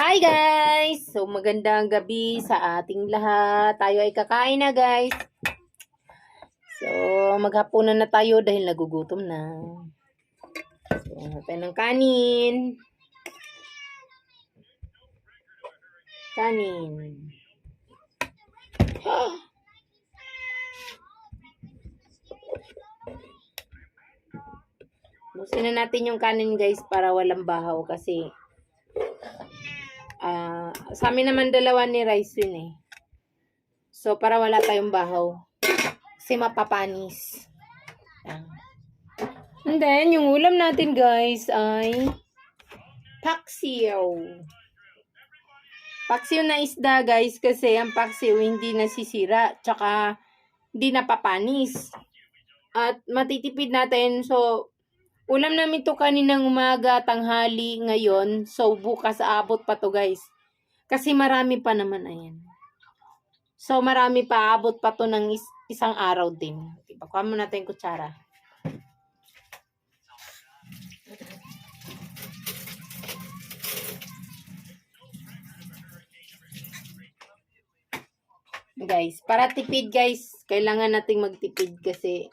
Hi guys! So magandang gabi sa ating lahat. Tayo ay kakain na guys. So maghapunan na tayo dahil nagugutom na. So hanap tayo ng kanin. Kanin. Busin na natin yung kanin guys para walang bahaw kasi Ah, sa amin naman dalawa ni Rice yun eh. So, para wala tayong bahaw. Kasi mapapanis. And then, yung ulam natin guys ay paksiw. Paksiw na isda guys kasi ang paksiw hindi nasisira. Tsaka, hindi napapanis. At matitipid natin. So, Ulam namin to kaninang umaga, tanghali, ngayon. So, bukas aabot pa to guys. Kasi marami pa naman, ayan. So, marami pa, aabot pa to ng is- isang araw din. Diba? Kuha mo natin kutsara. Guys, para tipid guys, kailangan nating magtipid kasi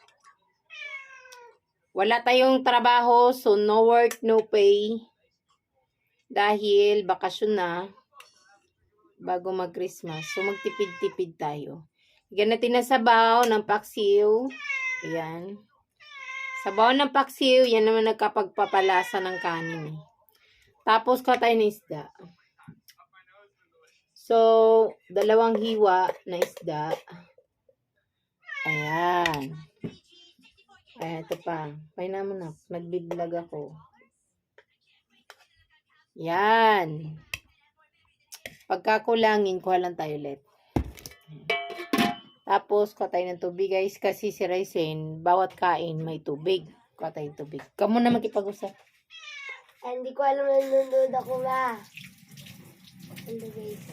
wala tayong trabaho, so no work, no pay. Dahil bakasyon na bago mag-Christmas. So magtipid-tipid tayo. Bigyan natin na sabaw ng paksiw. Ayan. Sabaw ng paksiw, yan naman nagkapagpapalasa ng kanin. eh. Tapos ka tayo ng isda. So, dalawang hiwa na isda. Ayan. Ay, ito pa. Pahinga mo na. Nagbiblog ako. Yan. Pagkakulangin, kuha lang tayo ulit. Tapos, kuha tayo ng tubig, guys. Kasi si Ryzen, bawat kain may tubig. Kuha tayo ng tubig. Kamu na makipag-usap. Ay, hindi ko alam na nanonood ako ba. Hindi guys.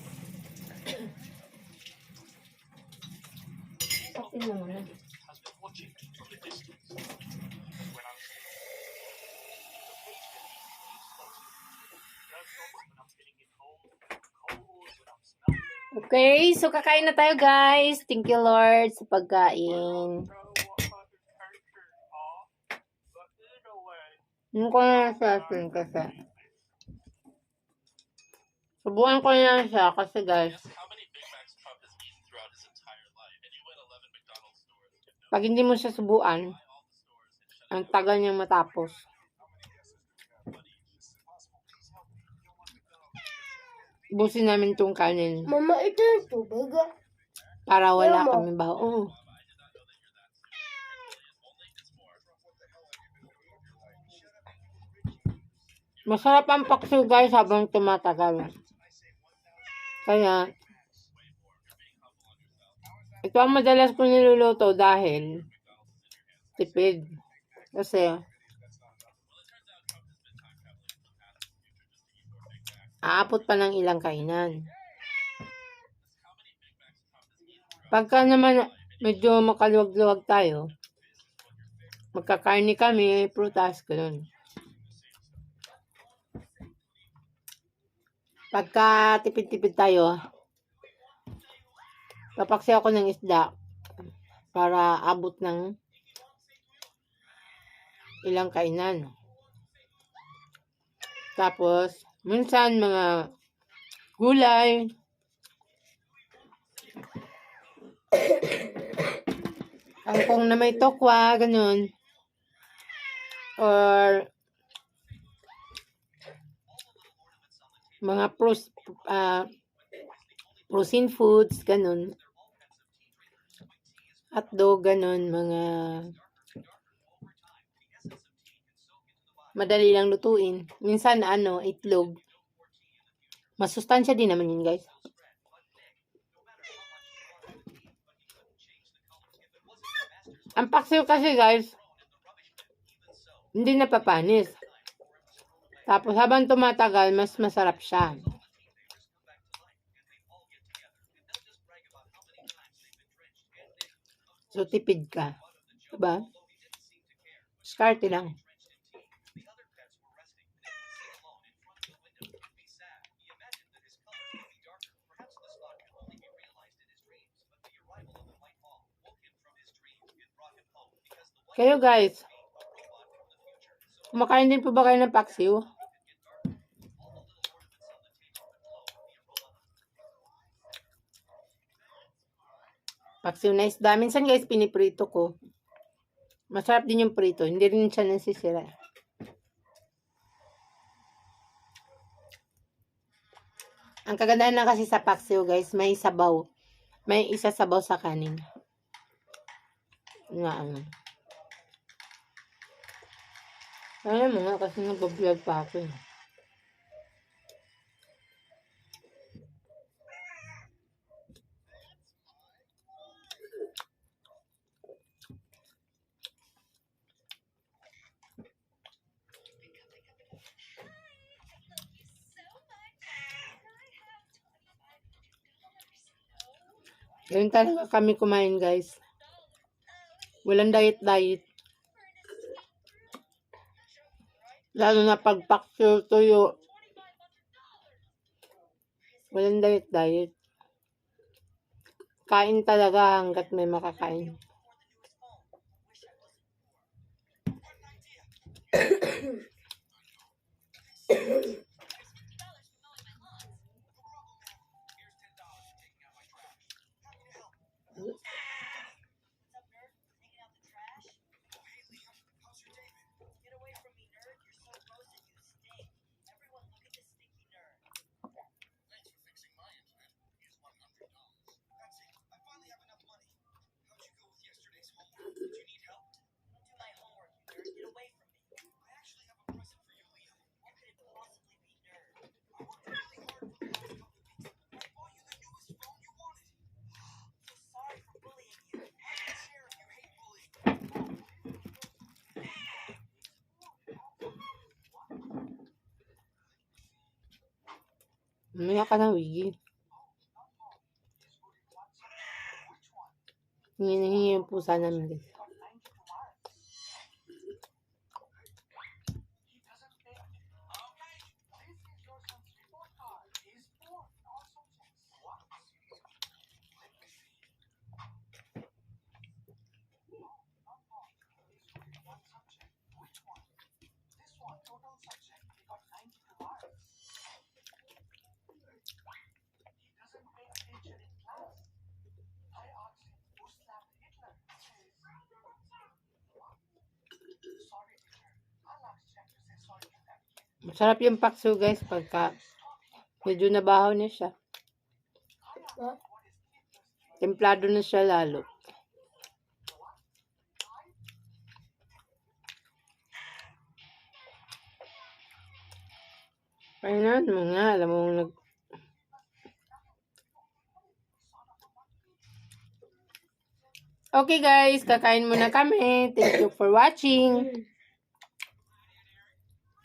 Kasi naman na. Okay, so kakain na tayo guys. Thank you Lord sa pagkain. Hindi ko na sa asin kasi. Subukan ko na siya kasi guys. Pag hindi mo siya subuan, ang tagal niyang matapos. Busin namin tong kanin Mama, ito yung tubig ah. para wala Ayaw mo? kami baho. Oo. Masarap ang paksiw guys habang tumatagal. Kaya, ito ang madalas ko niluluto dahil tipid. Kasi, aapot pa ng ilang kainan. Pagka naman medyo makaluwag-luwag tayo, magkakarni kami, prutas, ganun. Pagka tipid-tipid tayo, papaksi ako ng isda para abot ng ilang kainan. Tapos, minsan mga gulay, kangkong na may tokwa, ganun. Or, mga pros, ah, protein foods, ganun. Hotdog, ganun, mga madali lang lutuin. Minsan, ano, itlog. Masustansya din naman yun, guys. Ang paksiw kasi, guys, hindi napapanis. Tapos, habang tumatagal, mas masarap siya. So, tipid ka. Diba? Skarte lang. Kayo guys, kumakain din po ba kayo ng paksiw? Paksiw na isda. Minsan guys, piniprito ko. Masarap din yung prito. Hindi rin siya nasisira. Ang kagandahan lang kasi sa paksiw guys, may sabaw. May isa sabaw sa kanin. Nga ano. Alam mo nga kasi nag-vlog pa ako eh. Ganun talaga kami kumain guys. Walang diet-diet. Lalo na pag paksiw tuyo. Walang diet-diet. Kain talaga hanggat may makakain. Mamaya ka na, Wiggy. Hingi na hingi yung pusa namin. Masarap yung pakso guys pagka medyo nabaho na siya. Templado na siya lalo. Kainan mo nga, alam mo nag... Okay guys, kakain muna kami. Thank you for watching.